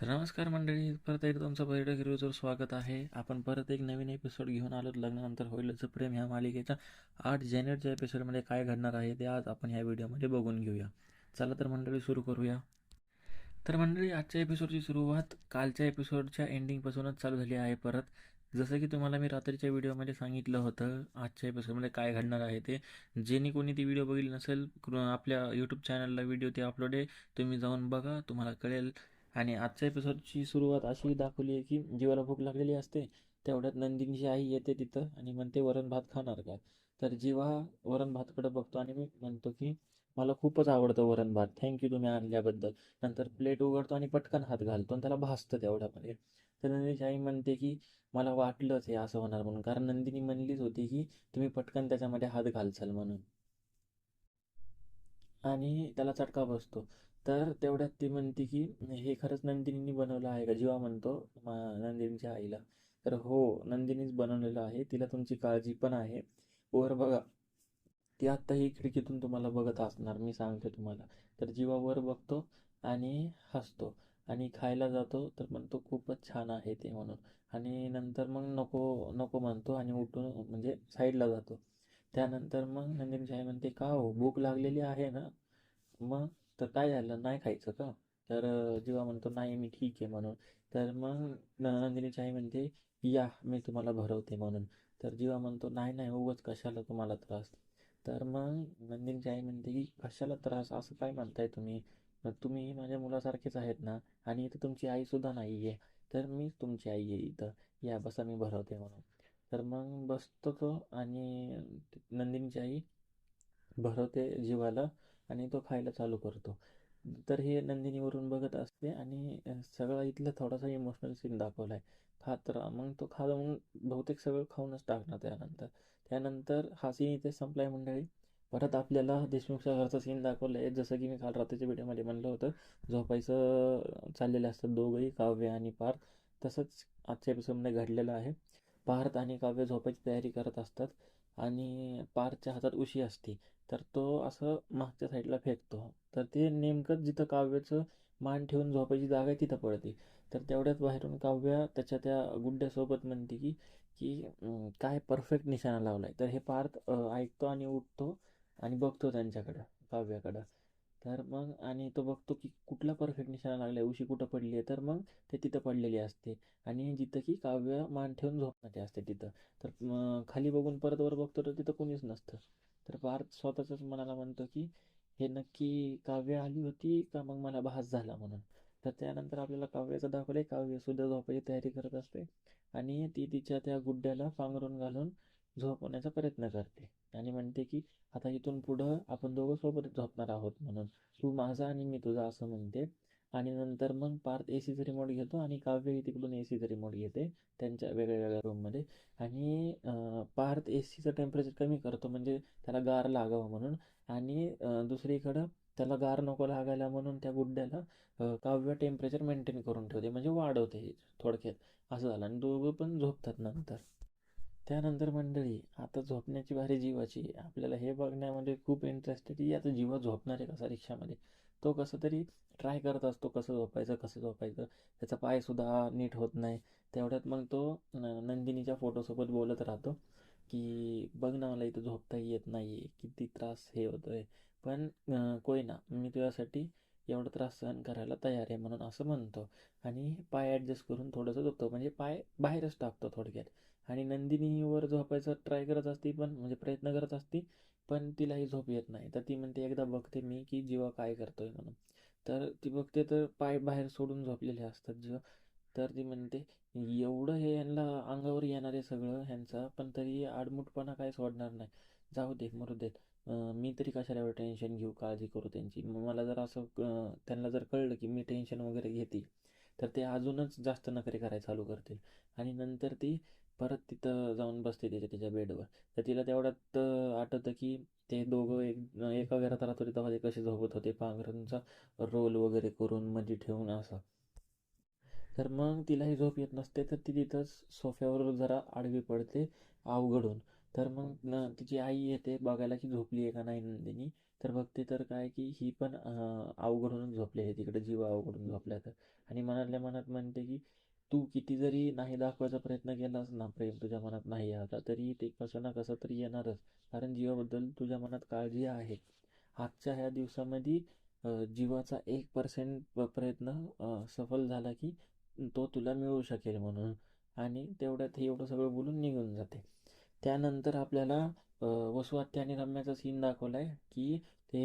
तर नमस्कार मंडळी परत एकदा तुमचं पर्यटक रिव्ह्यूवर स्वागत आहे. आपण परत एक नवीन एपिसोड घेऊन आलो. लग्नानंतर होईलचं प्रेम ह्या मालिकेच्या आठ जानेवारीच्या एपिसोडमध्ये काय घडणार आहे ते आज आपण ह्या व्हिडिओमध्ये बघून घेऊया. चला तर मंडळी सुरू करूया. तर मंडळी आजच्या एपिसोडची सुरुवात कालच्या एपिसोडच्या एंडिंगपासूनच चालू झाली आहे परत. जसं की तुम्हाला मी रात्रीच्या व्हिडिओमध्ये सांगितलं होतं आजच्या एपिसोडमध्ये काय घडणार आहे ते. जेणे कोणी ती व्हिडिओ बघितली नसेल आपल्या यूट्यूब चॅनलला व्हिडिओ ते अपलोड आहे तुम्ही जाऊन बघा तुम्हाला कळेल. आणि आजच्या एपिसोडची सुरुवात अशी दाखवली आहे की जीवाला भूक लागलेली असते तेवढ्यात नंदिनीची आई येते तिथं आणि म्हणते वरण भात खाणार का? तर जीवा वरण भातकडे बघतो आणि मी म्हणतो की मला खूपच आवडतं वरण भात. थँक्यू तुम्ही आणल्याबद्दल. नंतर प्लेट उघडतो आणि पटकन हात घालतो आणि त्याला भासतं तेवढ्यामध्ये. तर नंदिनीची आई म्हणते की मला वाटलंच हे असं होणार म्हणून कारण नंदिनी म्हणलीच होती की तुम्ही पटकन त्याच्यामध्ये हात घालचाल म्हणून. आणि त्याला चटका बसतो. तर तेवढ्यात ती म्हणते की हे खरंच नंदिनीनी बनवलं आहे का? जीवा म्हणतो मा- नंदिनीच्या आईला. तर हो नंदिनीच बनवलेलं आहे. तिला तुमची काळजी पण आहे. वर बघा ती आत्ता ही खिडकीतून तुम्हाला बघत असणार मी सांगते तुम्हाला. तर जीवा वर बघतो आणि हसतो आणि खायला जातो तर म्हणतो खूपच छान आहे ते म्हणून. आणि नंतर मग नको नको म्हणतो आणि उठून म्हणजे साईडला जातो. त्यानंतर मग नंदिनीची आई म्हणते का हो? भूक लागलेली आहे ना. मग तर काय झालं? नाही खायचं का? तर जेव्हा जीवा म्हणतो नाही मी ठीक आहे म्हणून. तर मग नंदिनीची आई म्हणते या मी तुम्हाला भरवते म्हणून. तर जीवा म्हणतो नाही नाही उगच कशाला तुम्हाला त्रास? तर मग नंदिनीची आई म्हणते की कशाला त्रास? असं काय म्हणताय तुम्ही? तुम्ही माझ्या मुलासारखेच आहेत ना? आणि इथं तुमची आईसुद्धा नाही आहे तर मीच तुमची आई आहे इथं. या बसा मी भरवते म्हणून. तर मग बसतो तो आणि नंदिनीची आई भरवते जीवाला. आणि तो खायला चालू करतो. तर हे नंदिनीवरून बघत असते आणि सगळा इथला इथलं थोडासा इमोशनल सीन दाखवला आहे खात राहा. मग तो खा मग बहुतेक सगळं खाऊनच टाकणार त्यानंतर. त्यानंतर हा सीन इथे संपलाय मंडळी. परत आपल्याला देशमुखच्या घरचा सीन दाखवलं आहे जसं की मी काल रात्रीच्या व्हिडिओमध्ये म्हणलं होतं झोपायचं चाललेलं असतं दोघंही काव्य आणि पार्थ. तसंच आजच्या एपिसोडमध्ये घडलेलं आहे. पार्थ आणि काव्य झोपायची तयारी करत असतात आणि पार्थच्या हातात उशी असते. तर तो असं मागच्या साईडला फेकतो. तर ते नेमकंच जिथं काव्याचं मान ठेवून झोपायची जागा आहे तिथं पडते. तर तेवढ्यात बाहेरून काव्या त्याच्या त्या गुड्ड्यासोबत म्हणते की की काय परफेक्ट निशाणा लावलाय. तर हे पार्थ ऐकतो आणि उठतो आणि बघतो त्यांच्याकडं काव्याकडं. तर मग आणि तो बघतो की कुठला परफेक्ट निशाणा आहे उशी कुठं पडली आहे तर मग ते तिथं पडलेली असते. आणि जिथं की काव्य मान ठेवून झोपण्याचे असते तिथं. तर खाली बघून परत वर बघतो तर तिथं कोणीच नसतं. तर पार्थ स्वतःच मनाला म्हणतो की हे नक्की काव्य आली होती का मग मला भास झाला म्हणून. तर त्यानंतर आपल्याला काव्याचं दाखवलं काव्य सुद्धा झोपायची तयारी करत असते आणि ती तिच्या त्या गुड्ड्याला पांघरून घालून झोपवण्याचा प्रयत्न करते. आणि म्हणते की आता इथून पुढं आपण दोघं सोबत झोपणार आहोत म्हणून. तू माझा आणि मी तुझा असं म्हणते. आणि नंतर मग पार्थ ए सीचं रिमोट घेतो आणि काव्यही तिकडून ए सीचं रिमोट घेते. त्यांच्या वेगळ्या वेगळ्या रूममध्ये आणि पार्थ ए सीचं टेम्परेचर कमी करतो म्हणजे त्याला गार लागावं म्हणून. आणि दुसरीकडं त्याला गार नको लागायला म्हणून त्या गुड्ड्याला काव्य टेम्परेचर मेंटेन करून ठेवते. म्हणजे वाढवते थोडक्यात. असं झालं. आणि दोघं पण झोपतात नंतर. त्यानंतर मंडळी आता झोपण्याची भारी जीवाची आपल्याला हे बघण्यामध्ये खूप इंटरेस्ट आहे की आता जीवा झोपणार आहे कसा रिक्षामध्ये? तो कसं तरी ट्राय करत असतो कसं झोपायचं कसं झोपायचं. त्याचा पायसुद्धा नीट होत नाही. तेवढ्यात मग तो न- नंदिनीच्या फोटोसोबत बोलत राहतो की बघ ना मला इथं झोपता येत नाही आहे किती त्रास हे होतोय. पण कोई कोय ना मी तुझ्यासाठी एवढा त्रास सहन करायला तयार आहे म्हणून असं म्हणतो. आणि पाय ॲडजस्ट करून थोडंसं झोपतो. म्हणजे पाय बाहेरच टाकतो थोडक्यात. आणि नंदिनी वर झोपायचा ट्राय करत असती पण म्हणजे प्रयत्न करत असते पण तिलाही झोप येत नाही. तर ती म्हणते एकदा बघते मी की जीवा काय करतोय म्हणून. तर ती बघते तर पाय बाहेर सोडून झोपलेले असतात जीवा. तर ती म्हणते एवढं हे यांना अंगावर येणार आहे सगळं ह्यांचा पण तरी आडमुटपणा काय सोडणार नाही. जाऊ दे मरू देत. मी तरी कशाला एवढं टेन्शन घेऊ काळजी करू त्यांची. मग मला जर असं त्यांना जर कळलं की मी टेन्शन वगैरे घेते तर ते अजूनच जास्त नखरे करायला चालू करतील. आणि नंतर ती परत तिथं जाऊन बसते तिच्या त्याच्या बेडवर. तर तिला तेवढ्यात आठवतं की ते दोघं एक एका घरात राहत होते तेव्हा ते कसे झोपत होते पांघरांचा रोल वगैरे करून मध्ये ठेवून असं. तर मग तिलाही झोप येत नसते तर ती तिथंच सोफ्यावर जरा आडवी पडते अवघडून. तर मग न तिची आई येते बघायला की झोपली आहे का नाही नंदिनी. तर बघते तर काय की ही पण अवघडूनच झोपली आहे तिकडे जीव अवघडून झोपल्या तर. आणि मनातल्या मनात म्हणते की तू किती जरी नाही दाखवायचा प्रयत्न केलास ना प्रेम तुझ्या मनात नाही आता तरी ते कसं ना कसं तरी येणारच. कारण जीवाबद्दल तुझ्या मनात काळजी आहे. आजच्या ह्या दिवसामध्ये जीवाचा एक पर्सेंट प्रयत्न सफल झाला की तो तुला मिळू शकेल म्हणून. आणि तेवढ्यात हे एवढं सगळं बोलून निघून जाते. त्यानंतर आपल्याला वसुहत्या आणि रम्याचा सीन दाखवला आहे की ते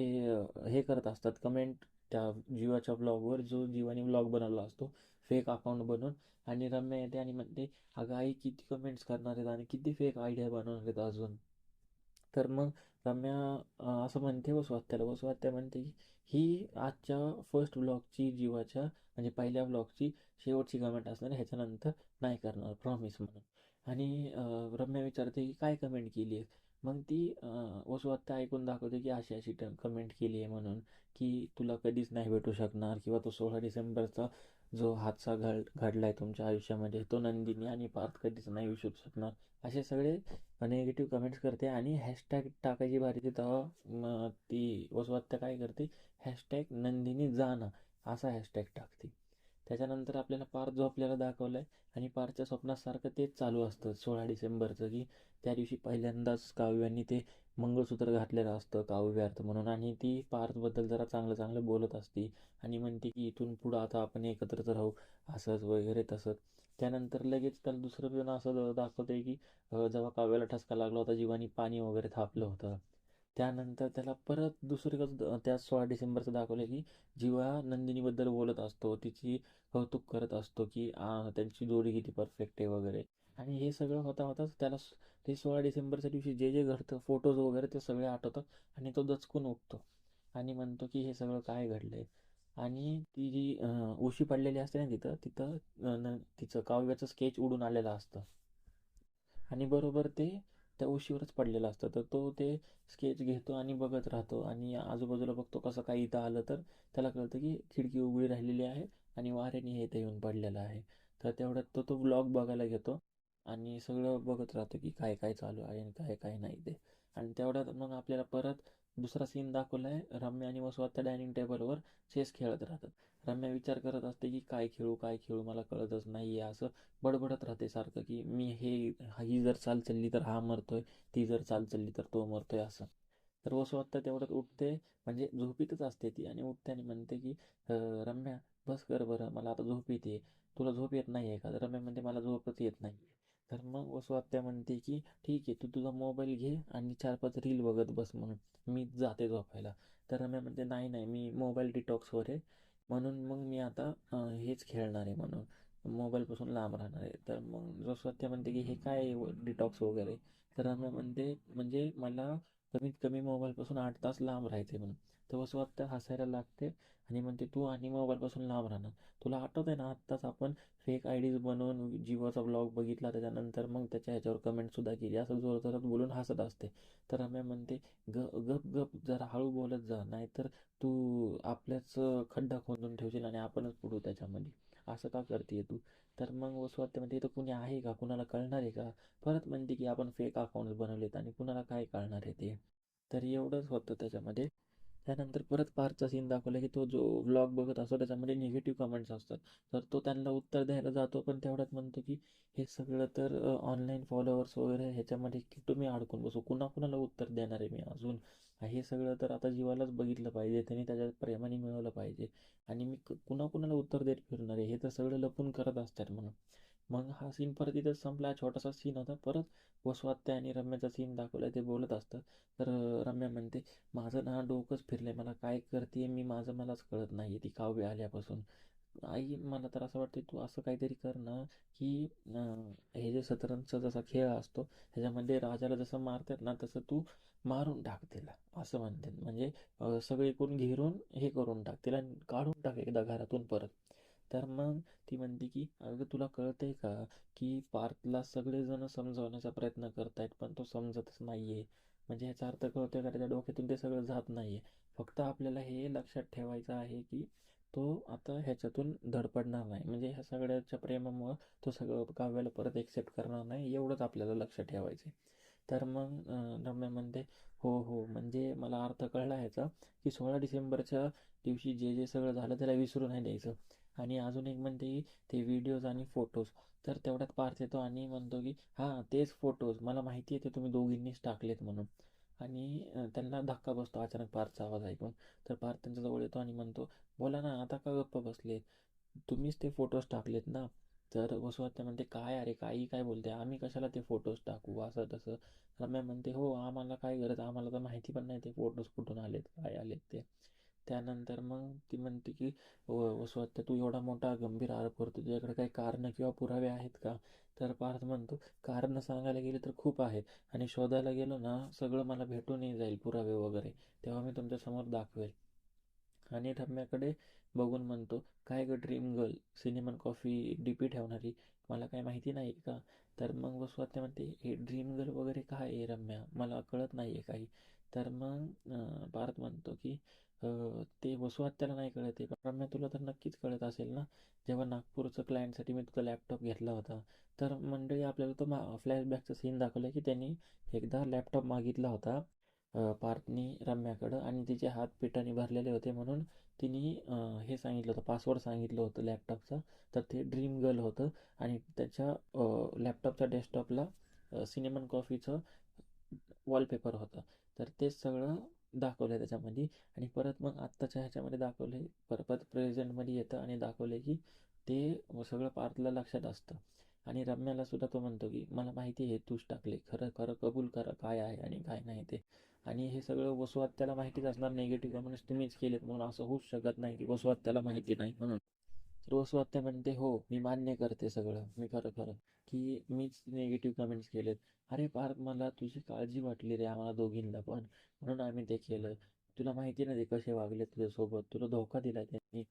हे करत असतात. कमेंट त्या जीवाच्या ब्लॉगवर जो जीवाने ब्लॉग बनवला असतो फेक अकाउंट बनवून. आणि रम्या येते आणि म्हणते अगं आई किती कमेंट्स करणार आहेत आणि किती फेक आयडिया बनवणार आहेत अजून. तर मग रम्या असं म्हणते वसुहत्याला वसुहत्या म्हणते की ही आजच्या फर्स्ट ब्लॉगची जीवाच्या म्हणजे पहिल्या ब्लॉगची शेवटची कमेंट असणार ह्याच्यानंतर नाही करणार प्रॉमिस म्हणून. आणि रम्या विचारते की काय कमेंट केली आहे मग ती वसुहत्या ऐकून दाखवते की अशी अशी कमेंट केली आहे म्हणून की तुला कधीच नाही भेटू शकणार किंवा तो सोळा डिसेंबरचा जो हादसा घड घडला आहे तुमच्या आयुष्यामध्ये तो नंदिनी आणि पार्थ कधीच नाही विसरू शकणार. असे सगळे नेगेटिव्ह कमेंट्स करते आणि हॅशटॅग टाकायची भारी तेव्हा ती वसुहत्या काय करते? हॅशटॅग नंदिनी जाना असा हॅशटॅग टाकते. त्याच्यानंतर आपल्याला पार जो आपल्याला दाखवला आहे आणि पारच्या स्वप्नासारखं तेच चालू असतं. सोळा डिसेंबरचं की त्या दिवशी पहिल्यांदाच काव्यांनी ते मंगळसूत्र घातलेलं असतं काव्यार्थ म्हणून. आणि ती पार्थबद्दल जरा चांगलं चांगलं बोलत असते आणि म्हणते की इथून पुढं आता आपण एकत्रच राहू असंच वगैरे तसंच त्यानंतर लगेच त्याला दुसरं पण असं दाखवते की जेव्हा काव्याला ठसका लागला होता जीवानी पाणी वगैरे थापलं होतं. त्यानंतर त्याला परत दुसरीकडं त्या सोळा डिसेंबरचं दाखवलं की जीवा नंदिनीबद्दल बोलत असतो तिची कौतुक करत असतो की त्यांची जोडी किती परफेक्ट आहे वगैरे. आणि हे सगळं होता होताच त्याला ते सोळा डिसेंबरच्या दिवशी जे जे घडतं फोटोज वगैरे ते सगळे आठवतात आणि तो दचकून उठतो. आणि म्हणतो की हे सगळं काय घडलं आहे आणि ती जी उशी पडलेली असते ना तिथं तिथं तिचं काव्याचं स्केच उडून आलेलं असतं. आणि बरोबर ते त्या उशीवरच पडलेला असतं. तर तो ते स्केच घेतो आणि बघत राहतो. आणि आजूबाजूला बघतो कसं काही इथं आलं तर त्याला कळतं की खिडकी उघडी राहिलेली आहे आणि वाऱ्याने हे इथं येऊन पडलेलं आहे. तर तेवढ्यात तो तो ब्लॉग बघायला घेतो आणि सगळं बघत राहतो की काय काय चालू आहे आणि काय काय नाही ते. आणि तेवढ्यात मग आपल्याला परत दुसरा सीन दाखवला आहे. रम्या आणि वसुहत्या डायनिंग टेबलवर चेस खेळत राहतात. रम्या विचार करत असते की काय खेळू काय खेळू? मला कळतच नाही आहे असं बडबडत राहते सारखं की मी हे ही जर चाल चालली तर हा मरतोय ती जर चाल चालली तर तो मरतोय असं. तर वसुहत्या तेवढ्यात उठते म्हणजे झोपीतच असते ती आणि उठते आणि म्हणते की रम्या बस कर बरं मला आता झोप येते. तुला झोप येत नाही आहे का रम्या म्हणते मला झोपच येत नाही. तर मग वसुआत्या म्हणते की ठीक आहे तू तुझा मोबाईल घे आणि चार पाच रील बघत बस म्हणून. मी जाते झोपायला. तर रम्या म्हणते नाही नाही मी मोबाईल डिटॉक्सवर आहे. म्हणून मग मी आता हेच खेळणार आहे म्हणून. मोबाईलपासून लांब राहणार आहे. तर मग वसुहत्या म्हणते की हे काय डिटॉक्स वगैरे? तर रम्या म्हणते म्हणजे मला कमीत कमी मोबाईलपासून आठ तास लांब राहायचे म्हणून. तर वसुहत्या हसायला लागते आणि म्हणते तू आणि मोबाईलपासून लांब राहणार. तुला आठवत आहे ना आत्ताच आपण फेक आय डीज बनवून जिओचा ब्लॉग बघितला त्याच्यानंतर मग त्याच्या ह्याच्यावर कमेंटसुद्धा केली. असं जोर जोरात बोलून हसत असते. तर रम्या म्हणते ग गप गप जरा हळू बोलत जा नाहीतर तू आपल्याच खड्डा खोदून ठेवशील आणि आपणच पुढू त्याच्यामध्ये. असं का करते तू? तर मग वसुहत्या म्हणते इथं कुणी आहे का? कुणाला कळणार आहे का? परत म्हणते की आपण फेक अकाउंट बनवलेत आणि कुणाला काय कळणार आहे ते? तर एवढंच होतं त्याच्यामध्ये. त्यानंतर परत पारचा सीन दाखवला की तो जो व्लॉग बघत असतो त्याच्यामध्ये निगेटिव्ह कमेंट्स असतात. तर तो त्यांना उत्तर द्यायला जातो पण तेवढ्यात म्हणतो की हे सगळं तर ऑनलाईन फॉलोअर्स वगैरे ह्याच्यामध्ये की तुम्ही अडकून बसू. कुणा कुणाला उत्तर देणार आहे मी अजून? हे सगळं तर आता जीवालाच बघितलं पाहिजे त्याने त्याच्या प्रेमाने मिळवलं पाहिजे. आणि मी कुणा कुणाला उत्तर देत फिरणार आहे हे तर सगळं लपून करत असतात म्हणून. मग हा सीन परत इथं संपला छोटासा सीन होता परत वसुहत्या आणि रम्याचा सीन दाखवला ते बोलत असतं तर रम्या म्हणते माझं ना डोकंच फिरलंय मला काय करते मी माझं मलाच कळत नाही ती काव्य आल्यापासून. आई मला तर असं वाटतं तू असं काहीतरी कर ना की हे जे शतरंजचा जसा खेळ असतो ह्याच्यामध्ये राजाला जसं मारतात ना तसं तू मारून टाक तिला असं म्हणते म्हणजे सगळे कोण घेरून हे करून टाक तिला काढून टाक एकदा घरातून परत. तर मग ती म्हणते की अगं तुला कळतंय का की पार्थला सगळेजण समजावण्याचा प्रयत्न करतायत पण तो समजतच नाही आहे म्हणजे ह्याचा अर्थ कळतोय का? त्याच्या डोक्यातून ते सगळं जात नाही आहे फक्त आपल्याला हे लक्षात ठेवायचं आहे की तो आता ह्याच्यातून धडपडणार नाही. म्हणजे ह्या सगळ्याच्या प्रेमामुळं तो सगळं काव्याला परत एक्सेप्ट करणार नाही एवढंच आपल्याला लक्ष ठेवायचं आहे तर मग रम्य रम्या म्हणते हो हो. म्हणजे मला अर्थ कळला ह्याचा की सोळा डिसेंबरच्या दिवशी जे जे सगळं झालं त्याला विसरू नाही द्यायचं. आणि अजून एक म्हणते की ते व्हिडिओज आणि फोटोज. तर तेवढ्यात पार्थ येतो आणि म्हणतो की हां तेच फोटोज. मला माहिती आहे ते तुम्ही दोघींनीच टाकलेत म्हणून. आणि त्यांना धक्का बसतो अचानक पार्थचा आवाज ऐकून. तर पार्थ त्यांच्याजवळ येतो आणि म्हणतो बोला ना आता का गप्प बसले तुम्हीच ते फोटोज टाकलेत ना. तर वसुहत्या म्हणते काय अरे काही काय बोलते? आम्ही कशाला ते फोटोज टाकू? असं तसं. रम्या म्हणते हो आम्हाला काय गरज? आम्हाला तर माहिती पण नाही ते फोटोज कुठून आलेत काय आलेत ते. त्यानंतर मग ती म्हणते की हो, व- वसुहत्या तू एवढा मोठा गंभीर आरोप करतो तुझ्याकडे काही कारणं किंवा पुरावे आहेत का? तर पार्थ म्हणतो कारणं सांगायला गेले तर खूप आहेत आणि शोधायला गेलो ना सगळं मला भेटूनही जाईल पुरावे वगैरे. तेव्हा मी तुमच्यासमोर दाखवेल. आणि रम्याकडे बघून म्हणतो काय ग dream girl? Cinnamon coffee D P ठेवणारी? मला काय माहिती नाही का? तर मग वसुहत्या म्हणते हे ड्रीम गर्ल वगैरे काय आहे रम्या? मला कळत नाही आहे काही. तर मग पार्थ म्हणतो की ते वसुहत्याला नाही कळत आहे. रम्या तुला तर नक्कीच कळत असेल ना? जेव्हा नागपूरचं क्लायंटसाठी मी तुझा लॅपटॉप घेतला होता तर मंडळी आपल्याला तो मा फ्लॅशबॅकचा सीन दाखवला की त्यांनी एकदा लॅपटॉप मागितला होता. पार्थनी रम्याकडं आणि तिचे हात पिठाने भरलेले होते म्हणून तिने हे सांगितलं होतं पासवर्ड सांगितलं होतं लॅपटॉपचा तर ते ड्रीम गर्ल होतं आणि त्याच्या लॅपटॉपच्या डेस्कटॉपला सिनेमन कॉफीचं वॉलपेपर होतं. तर ते सगळं दाखवलं आहे त्याच्यामध्ये आणि परत मग आत्ताच्या ह्याच्यामध्ये दाखवलं आहे परत परत प्रेझेंटमध्ये येतं आणि दाखवलं आहे की ते सगळं पार्थला लक्षात असतं. आणि रम्याला सुद्धा तो म्हणतो की मला माहिती आहे तूच टाकले खरं खरं कबूल करा काय आहे आणि काय नाही ते. आणि हे सगळं वसुवात त्याला माहितीच असणार निगेटिव्ह कमेंट्स तुम्हीच केलेत म्हणून असं होऊच शकत नाही की वसुहत्याला माहिती नाही म्हणून. तर वसुहत्या म्हणते हो मी मान्य करते सगळं. मी खरं खरं. की मीच निगेटिव्ह कमेंट्स केलेत. अरे पार्थ मला तुझी काळजी वाटली रे आम्हाला दोघींना पण. म्हणून आम्ही ते केलं. तुला माहिती नाही ते कसे वागले तुझ्यासोबत. तुला धोका दिला त्यांनी.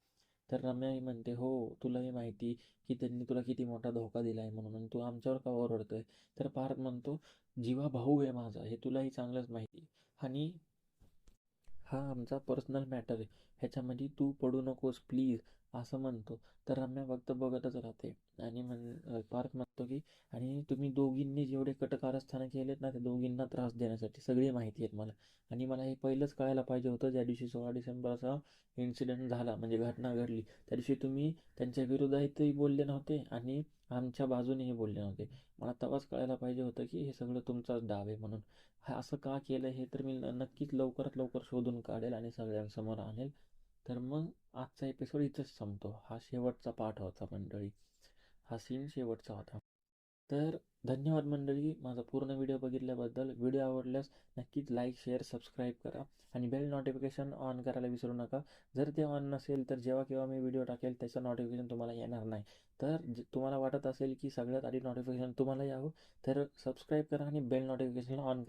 तर रम्याही म्हणते हो तुलाही माहिती की त्यांनी तुला किती मोठा धोका दिला आहे म्हणून तू आमच्यावर का ओरडतोय? तर पार्थ म्हणतो जीवा भाऊ आहे माझा हे तुलाही चांगलंच माहिती आणि हा आमचा पर्सनल मॅटर आहे. ह्याच्यामध्ये तू पडू नकोस प्लीज असं म्हणतो. तर रम्या फक्त बघतच राहते. आणि म्हण पार्क म्हणतो की आणि तुम्ही दोघींनी जेवढे कटकारस्थानं केलेत ना ते दोघींना त्रास देण्यासाठी सगळी माहिती आहेत मला. आणि मला हे पहिलंच कळायला पाहिजे होतं ज्या दिवशी सोळा डिसेंबरचा इन्सिडेंट झाला म्हणजे घटना घडली. त्या दिवशी तुम्ही त्यांच्या विरोधातही बोलले नव्हते आणि आमच्या बाजूनेही बोलले नव्हते. मला तेव्हाच कळायला पाहिजे होतं की हे सगळं तुमचाच डाव आहे म्हणून. हा असं का केलं हे तर मी न- नक्कीच लवकरात लवकर शोधून काढेल आणि सगळ्यांसमोर आणेल. तर मग आजचा एपिसोड इथंच संपतो. हा शेवटचा पाठ होता मंडळी. हा सीन शेवटचा होता. तर धन्यवाद मंडळी. माझा पूर्ण व्हिडिओ बघितल्याबद्दल. व्हिडिओ आवडल्यास नक्कीच लाईक शेअर सबस्क्राईब करा आणि बेल नोटिफिकेशन ऑन करायला विसरू नका. जर ते ऑन नसेल तर जेव्हा केव्हा मी व्हिडिओ टाकेल त्याचं नोटिफिकेशन तुम्हाला येणार नाही. तर जे- तुम्हाला वाटत असेल की सगळ्यात आधी नोटिफिकेशन तुम्हाला यावं तर सबस्क्राईब करा आणि बेल नोटिफिकेशन ऑन करा.